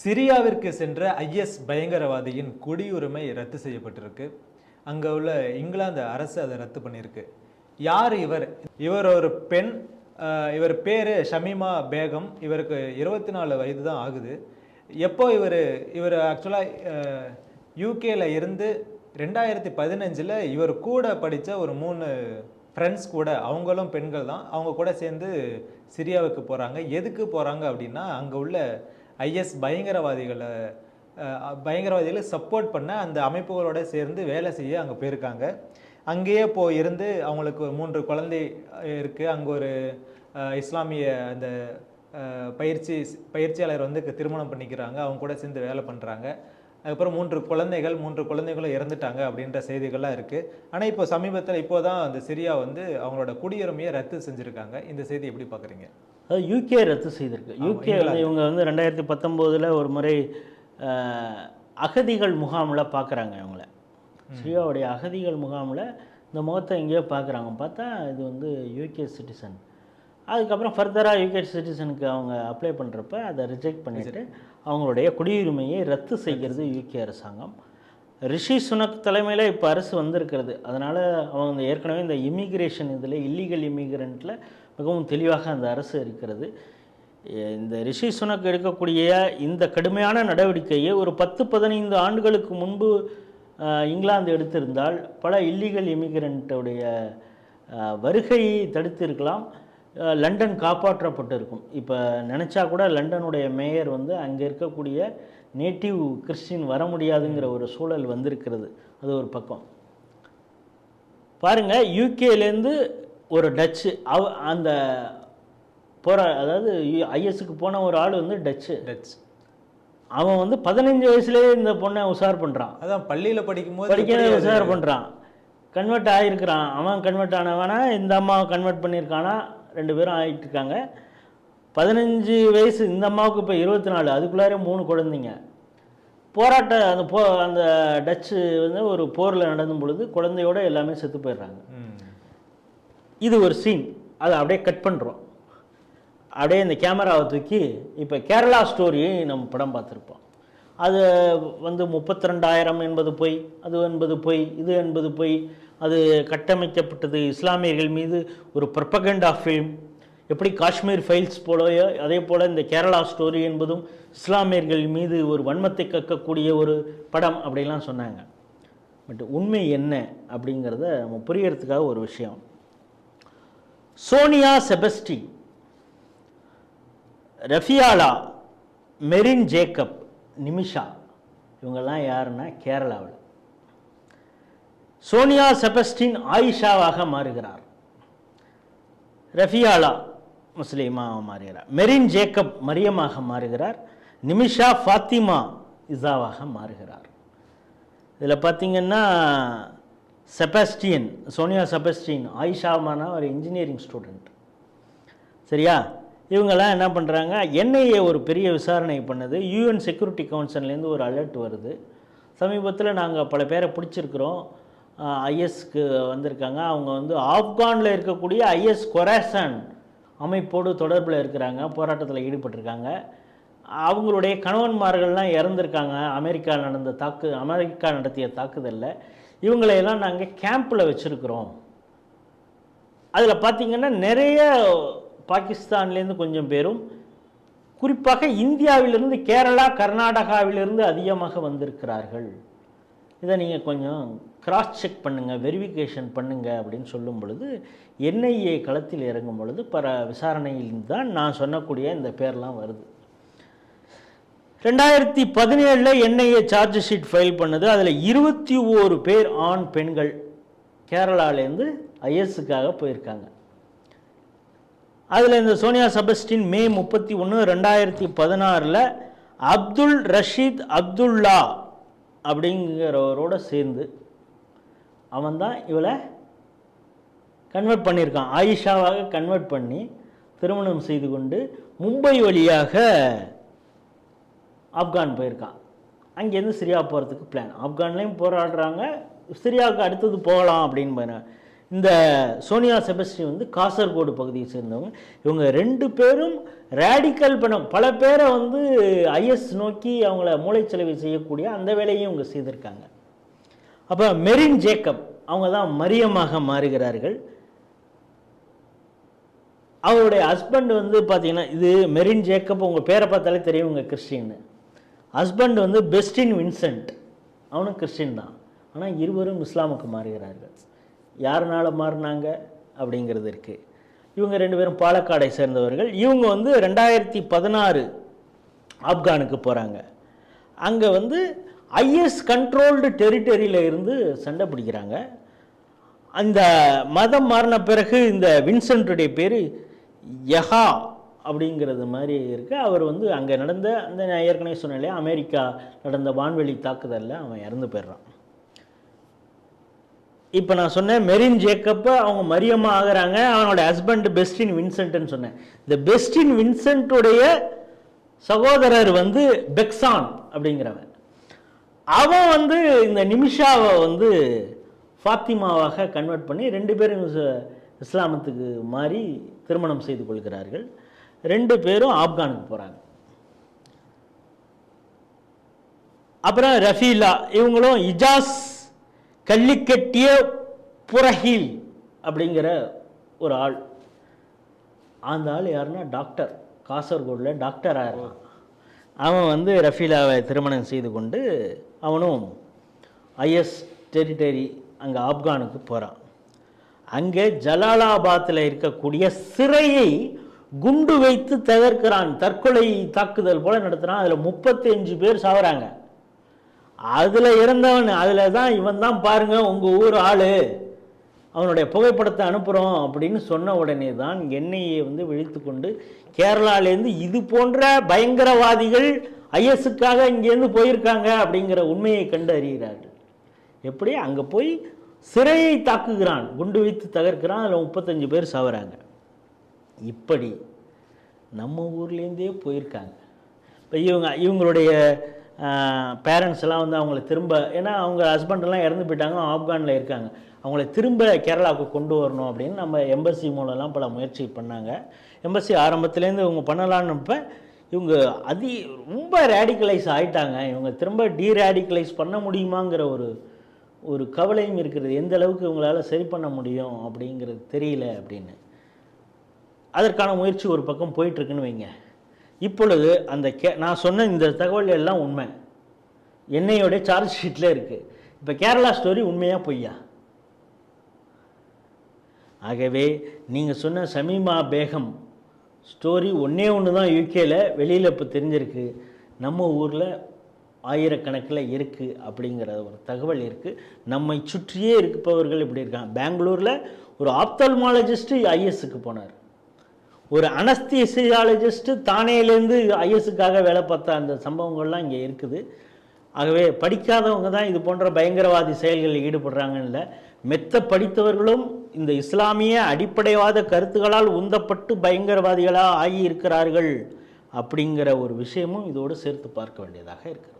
சிரியாவிற்கு சென்ற ஐஎஸ் பயங்கரவாதியின் குடியுரிமை ரத்து செய்யப்பட்டிருக்கு. அங்கே உள்ள இங்கிலாந்து அரசு அதை ரத்து பண்ணியிருக்கு. யார் இவர்? இவர் ஒரு பெண் இவர் பேர் ஷமீமா பேகம். இவருக்கு இருபத்தி நாலு வயது தான் ஆகுது. எப்போ இவர் இவர் ஆக்சுவலாக யூகேல இருந்து ரெண்டாயிரத்தி பதினஞ்சில் இவர் கூட படித்த ஒரு மூணு ஃப்ரெண்ட்ஸ் கூட அவங்களும் பெண்கள் தான். அவங்க கூட சேர்ந்து சிரியாவுக்கு போகிறாங்க எதுக்கு போகிறாங்க அப்படின்னா அங்கே உள்ள ஐஎஸ் பயங்கரவாதிகளை பயங்கரவாதிகளை சப்போர்ட் பண்ண அந்த அமைப்புகளோட சேர்ந்து வேலை செய்ய அங்கே போயிருக்காங்க. அங்கேயே போய் இருந்து அவங்களுக்கு மூன்று குழந்தை இருக்குது அங்கே ஒரு இஸ்லாமிய அந்த பயிற்சி பயிற்சியாளர் வந்து திருமணம் பண்ணிக்கிறாங்க. அவங்க கூட சேர்ந்து வேலை பண்ணுறாங்க அதுக்கப்புறம் மூன்று குழந்தைகள் மூன்று குழந்தைகளும் இறந்துட்டாங்க அப்படின்ற செய்திகள்லாம் இருக்குது ஆனால் இப்போ சமீபத்தில் இப்போ தான் அந்த சிரியா வந்து அவங்களோட குடியுரிமையை ரத்து செஞ்சுருக்காங்க. இந்த செய்தி எப்படி பார்க்குறீங்க அது யூகே ரத்து செய்திருக்கு. யூகே வந்து இவங்க வந்து ரெண்டாயிரத்தி பத்தொம்போதில் ஒரு முறை அகதிகள் முகாமில் பார்க்குறாங்க இவங்கள. சிரியாவுடைய அகதிகள் முகாமில் இந்த முகத்தை எங்கேயோ பார்க்குறாங்க பார்த்தா இது வந்து யூகே சிட்டிசன் அதுக்கப்புறம் ஃபர்தராக யூகே சிட்டிசனுக்கு அவங்க அப்ளை பண்ணுறப்ப அதை ரிஜெக்ட் பண்ணிட்டு அவங்களுடைய குடியுரிமையை ரத்து செய்கிறது யூகே அரசாங்கம். ரிஷி சுனக் தலைமையில் இப்போ அரசு வந்திருக்கிறது. அதனால் அவங்க ஏற்கனவே இந்த இமிக்ரேஷன் இதில் இல்லீகல் இமிகிரண்ட்டில் மிகவும் தெளிவாக அந்த அரசு இருக்கிறது. இந்த ரிஷி சுனக் எடுக்கக்கூடிய இந்த கடுமையான நடவடிக்கையை ஒரு பத்து பதினைந்து ஆண்டுகளுக்கு முன்பு இங்கிலாந்து எடுத்திருந்தால் பல இல்லீகல் இமிகிரண்ட்டுடைய வருகையை தடுத்திருக்கலாம். இருக்கலாம் லண்டன் காப்பாற்றப்பட்டிருக்கும். இப்போ நினச்சா கூட லண்டனுடைய மேயர் வந்து அங்கே இருக்கக்கூடிய நேட்டிவ் கிறிஸ்டின் வர முடியாதுங்கிற ஒரு சூழல் வந்திருக்கிறது. அது ஒரு பக்கம். பாருங்க யூகேலேருந்து ஒரு டச்சு. அவ அந்த போகிற அதாவது ஐஎஸ்க்கு போன ஒரு ஆள் வந்து டச்சு. டச் அவன் வந்து பதினஞ்சு வயசுலேயே இந்த பொண்ணை உஷார் பண்ணுறான் அதான் பள்ளியில் படிக்கும்போது படிக்க உஷார் பண்ணுறான் கன்வெர்ட் ஆகிருக்கிறான் அவன் கன்வெர்ட் ஆனவனா இந்த அம்மாவை கன்வெர்ட் பண்ணியிருக்கானா? ரெண்டு பேரும் ஆகிட்டு இருக்காங்க பதினஞ்சு வயசு இந்த அம்மாவுக்கு இப்போ இருபத்தி நாலு அதுக்குள்ளாரே மூணு குழந்தைங்க. போராட்ட அந்த போ அந்த டச்சு வந்து ஒரு போரில் நடந்தும் பொழுது குழந்தையோட எல்லாமே செத்து போயிடுறாங்க. இது ஒரு சீன். அதை அப்படியே கட் பண்ணுறோம் அப்படியே இந்த கேமராவை தூக்கி இப்போ கேரளா ஸ்டோரி நம்ம படம் பார்த்துருப்போம். அது வந்து முப்பத்தி ரெண்டாயிரம் என்பது பொய் அது என்பது பொய் இது என்பது பொய் அது கட்டமைக்கப்பட்டது. இஸ்லாமியர்கள் மீது ஒரு ப்ரப்பகண்டா ஃபில்ம் எப்படி காஷ்மீர் ஃபைல்ஸ் போலயோ அதே போல் இந்த கேரளா ஸ்டோரி என்பதும் இஸ்லாமியர்கள் மீது ஒரு வன்மத்தை கக்கக்கூடிய ஒரு படம் அப்படிலாம் சொன்னாங்க. பட் உண்மை என்ன அப்படிங்கிறத நம்ம புரியறதுக்காக ஒரு விஷயம். சோனியா செபஸ்டி ரஃபியாலா மெரின் ஜேக்கப் நிமிஷா இவங்கெல்லாம் யாருன்னா கேரளாவில். சோனியா செபஸ்டின் ஆயிஷாவாக மாறுகிறார். ரஃபியாலா முஸ்லீமாக மாறுகிறார். மெரின் ஜேக்கப் மரியமாக மாறுகிறார். நிமிஷா ஃபாத்திமா இசாவாக மாறுகிறார். இதில் பார்த்தீங்கன்னா செபஸ்டியன் சோனியா செபஸ்டியன் ஆயிஷாமான ஒரு இன்ஜினியரிங் ஸ்டூடெண்ட் சரியா? இவங்கெல்லாம் என்ன பண்ணுறாங்க என்ஐஏ ஒரு பெரிய விசாரணை பண்ணுது. யூஎன் செக்யூரிட்டி கவுன்சில்லேருந்து ஒரு அலர்ட் வருது. சமீபத்தில் நாங்கள் பல பேரை பிடிச்சிருக்கிறோம். ஐஎஸ்க்கு வந்திருக்காங்க. அவங்க வந்து ஆப்கானில் இருக்கக்கூடிய ஐஎஸ் கொராசன் அமைப்போடு தொடர்பில் இருக்கிறாங்க. போராட்டத்தில் ஈடுபட்டிருக்காங்க. அவங்களுடைய கணவன்மார்கள்லாம் இறந்துருக்காங்க. அமெரிக்கா நடந்த தாக்கு அமெரிக்கா நடத்திய தாக்குதலில். இவங்களையெல்லாம் நாங்கள் கேம்பில் வச்சுருக்குறோம். அதில் பார்த்தீங்கன்னா நிறைய பாகிஸ்தான்லேருந்து கொஞ்சம் பேரும் குறிப்பாக இந்தியாவிலிருந்து கேரளா கர்நாடகாவிலிருந்து அதிகமாக வந்திருக்கிறார்கள். இதை நீங்கள் கொஞ்சம் கிராஸ் செக் பண்ணுங்கள் வெரிஃபிகேஷன் பண்ணுங்கள் அப்படின்னு சொல்லும் பொழுது என்ஐஏ களத்தில் இறங்கும் பொழுது பல விசாரணையில் தான் நான் சொன்னக்கூடிய இந்த பேர்லாம் வருது. ரெண்டாயிரத்தி பதினேழில் என்ஐஏ சார்ஜ் ஷீட் ஃபைல் பண்ணுது. அதில் இருபத்தி ஓரு பேர் ஆண் பெண்கள் கேரளாலேருந்து ஐஎஸ்ஸுக்காக போயிருக்காங்க. அதில் இந்த சோனியா செபஸ்டின் மே முப்பத்தி ஒன்று ரெண்டாயிரத்தி பதினாறில் அப்துல் ரஷீத் அப்துல்லா அப்படிங்கிறவரோட சேர்ந்து அவன் தான் இவளை கன்வெர்ட் பண்ணியிருக்கான். ஆயிஷாவாக கன்வெர்ட் பண்ணி திருமணம் செய்து கொண்டு மும்பை வழியாக ஆப்கான் போயிருக்கான். அங்கேருந்து சிரியா போகிறதுக்கு பிளான் ஆப்கான்லேயும் போராடுறாங்க. சிரியாவுக்கு அடுத்தது போகலாம் அப்படின்னு போயிடுறாங்க இந்த சோனியா செபஸ்டி வந்து காசர்கோடு பகுதியை சேர்ந்தவங்க. இவங்க ரெண்டு பேரும் ரேடிக்கல் பணம். பல பேரை வந்து ஐஎஸ் நோக்கி அவங்கள மூளைச்சலவை செய்யக்கூடிய அந்த வேலையும் இவங்க செய்திருக்காங்க. அப்போ மெரின் ஜேக்கப் அவங்க தான் மரியமாக மாறுகிறார்கள். அவருடைய ஹஸ்பண்ட் வந்து பார்த்தீங்கன்னா இது மெரின் ஜேக்கப் உங்கள் பேரை பார்த்தாலே தெரியும் உங்கள் கிறிஸ்டின்னு. ஹஸ்பண்ட் வந்து பெஸ்டின் வின்சென்ட். அவனும் கிறிஸ்டின் தான். ஆனால் இருவரும் இஸ்லாமுக்கு மாறுகிறார்கள். யாருனால மாறினாங்க? அப்படிங்கிறது இருக்குது இவங்க ரெண்டு பேரும் பாலக்காடை சேர்ந்தவர்கள். இவங்க வந்து ரெண்டாயிரத்தி பதினாறு ஆப்கானுக்கு போகிறாங்க அங்கே வந்து ஐஎஸ் கண்ட்ரோல்டு டெரிட்டரியில் இருந்து சண்டை பிடிக்கிறாங்க. அந்த மதம் மாறின பிறகு இந்த வின்சென்ட்டுடைய பேர் யஹா அப்படிங்கிறது மாதிரி இருக்கு. அவர் வந்து அங்கே நடந்த அந்த நான் ஏற்கனவே சொன்னேன் அமெரிக்கா நடந்த வான்வெளி தாக்குதலில் அவன் இறந்து போயிடுறான். இப்போ நான் சொன்னேன் மெரின் ஜேக்கப்பை அவங்க மரியமாக ஆகுறாங்க. அவனோட ஹஸ்பண்ட் பெஸ்டின் வின்சென்ட்னு சொன்னேன். இந்த பெஸ்டின் வின்சென்ட்டுடைய சகோதரர் வந்து பெக்சான் அப்படிங்கிறவன். அவன் வந்து இந்த நிமிஷாவை வந்து ஃபாத்திமாவாக கன்வெர்ட் பண்ணி ரெண்டு பேரும் இஸ்லாமத்துக்கு மாறி திருமணம் செய்து கொள்கிறார்கள். ரெண்டு பேரும் ஆப்கானுக்கு போகிறாங்க அப்புறம் ரஃபீலா இவங்களும் இஜாஸ் கள்ளிக்கட்டிய புரஹீல் அப்படிங்கிற ஒரு ஆள். அந்த ஆள் யாருன்னா டாக்டர் காசர்கோடில் டாக்டர் ஆயிரலாம் அவன் வந்து ரஃபீலாவை திருமணம் செய்து கொண்டு அவனும் ஐஎஸ் டெரிட்டரி அங்கே ஆப்கானுக்கு போகிறான் அங்கே ஜலாலாபாத்தில் இருக்கக்கூடிய சிறையை குண்டு வைத்து தகர்க்கிறான். தற்கொலை தாக்குதல் போல நடத்துகிறான் அதில் முப்பத்தஞ்சு பேர் சாகுறாங்க அதில் இறந்தவன் அதில் தான் இவன் தான் பாருங்கள் உங்கள் ஊர் ஆள். அவனுடைய புகைப்படத்தை அனுப்புகிறோம் அப்படின்னு சொன்ன உடனே தான் எண்ணெயை வந்து விழித்து கொண்டு கேரளாலேருந்து இது போன்ற பயங்கரவாதிகள் ஐஎஸ்ஸுக்காக இங்கேருந்து போயிருக்காங்க அப்படிங்கிற உண்மையை கண்டு அறிகிறார்கள். எப்படி? அங்கே போய் சிறையை தாக்குகிறான் குண்டு வைத்து தகர்க்கிறான் அதில் முப்பத்தஞ்சு பேர் சாவறாங்க. இப்படி நம்ம ஊர்லேருந்தே போயிருக்காங்க. இப்போ இவங்க இவங்களுடைய பேரண்ட்ஸ் எல்லாம் வந்து அவங்கள திரும்ப ஏன்னா அவங்க ஹஸ்பண்டெல்லாம் இறந்து போயிட்டாங்க ஆப்கானில் இருக்காங்க. அவங்கள திரும்ப கேரளாவுக்கு கொண்டு வரணும் அப்படின்னு நம்ம எம்பசி மூலம்லாம் பல முயற்சி பண்ணாங்க. எம்பசி ஆரம்பத்துலேருந்து இவங்க பண்ணலான்னுப்ப இவங்க அதி ரொம்ப ரேடிக்கலைஸ் ஆகிட்டாங்க இவங்க திரும்ப டீரேடிக்கலைஸ் பண்ண முடியுமாங்கிற ஒரு ஒரு கவலையும் இருக்கிறது எந்த அளவுக்கு இவங்களால சரி பண்ண முடியும் அப்படிங்கிறது தெரியல அப்படின்னு. அதற்கான முயற்சி ஒரு பக்கம் போயிட்டுருக்குன்னு வைங்க. இப்பொழுது அந்த கே நான் சொன்ன இந்த தகவல் எல்லாம் உண்மை. என்னையோடைய சார்ஜ் ஷீட்டில் இருக்குது இப்போ கேரளா ஸ்டோரி உண்மையாக பொய்யா? ஆகவே நீங்கள் சொன்ன சமீமா பேகம் ஸ்டோரி ஒன்றே ஒன்று தான் யூகேயில் வெளியில் இப்போ தெரிஞ்சிருக்கு. நம்ம ஊரில் ஆயிரக்கணக்கில் இருக்குது அப்படிங்கிற ஒரு தகவல் இருக்குது நம்மை சுற்றியே இருப்பவர்கள் இப்படி இருக்காங்க. பெங்களூரில் ஒரு ஆப்தல்மாலஜிஸ்ட்டு ஐஎஸ்க்கு போனார். ஒரு அனஸ்தீசியாலஜிஸ்ட்டு தானேலேருந்து ஐஎஸ்க்காக வேலை பார்த்த அந்த சம்பவங்கள்லாம் இங்கே இருக்குது. ஆகவே படிக்காதவங்க தான் இது போன்ற பயங்கரவாதி செயல்களில் ஈடுபடுறாங்கன்னு இல்லை. மெத்த படித்தவர்களும் இந்த இஸ்லாமிய அடிப்படைவாத கருத்துக்களால் உந்தப்பட்டு பயங்கரவாதிகளாக ஆகி இருக்கிறார்கள் அப்படிங்கிற ஒரு விஷயமும் இதோடு சேர்த்து பார்க்க வேண்டியதாக இருக்கிறது.